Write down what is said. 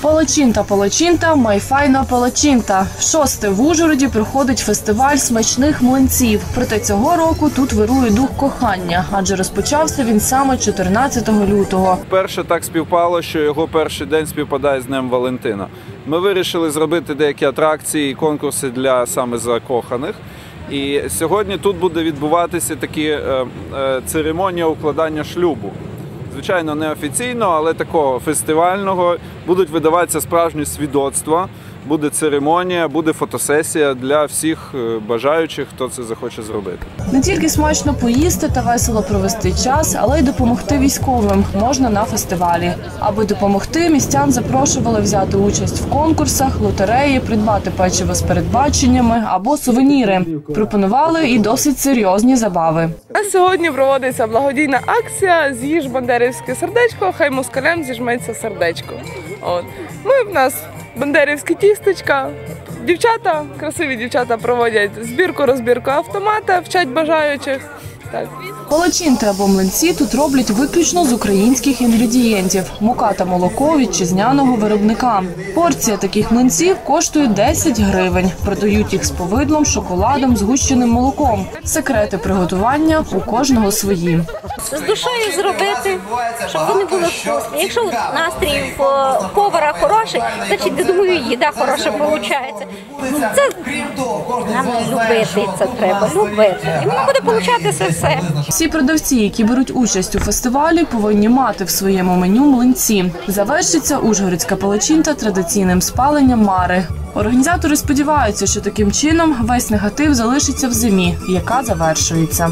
Полочинта, полочинта, майфайна полочинта. Шосте в Ужгороді проходить фестиваль смачних млинців. Проте цього року тут вирує дух кохання, адже розпочався він саме 14 лютого. Перше так співпало, що його перший день співпадає з Днем Валентина. Ми вирішили зробити деякі атракції і конкурси для саме закоханих. І сьогодні тут буде відбуватися такі е, е, церемонія укладання шлюбу. Звичайно, не офіційно, але такого фестивального будуть видаватися справжні свідоцтва. Буде церемонія, буде фотосесія для всіх е, бажаючих, хто це захоче зробити. Не тільки смачно поїсти та весело провести час, але й допомогти військовим можна на фестивалі. Аби допомогти, містян запрошували взяти участь в конкурсах, лотереї, придбати печиво з передбаченнями або сувеніри. Пропонували і досить серйозні забави. А сьогодні проводиться благодійна акція З'їж бандерівське сердечко, хай москалям зіжметься сердечко. От. Ми в нас бандерівські тістечка. Дівчата, красиві дівчата проводять збірку, розбірку автомата, вчать бажаючих. Так. Полочинти або млинці тут роблять виключно з українських інгредієнтів: мука та молоко вітчизняного виробника. Порція таких млинців коштує 10 гривень. Продають їх з повидлом, шоколадом, згущеним молоком. Секрети приготування у кожного свої. з душею зробити, щоб вони були вкусні. Якщо настрій в е, повара хороший, значить, я думаю, їда хороша виходить. Це нам любити це треба, любити. І воно буде получатися все. Всі продавці, які беруть участь у фестивалі, повинні мати в своєму меню млинці. Завершиться Ужгородська палачинта традиційним спаленням мари. Організатори сподіваються, що таким чином весь негатив залишиться в зимі, яка завершується.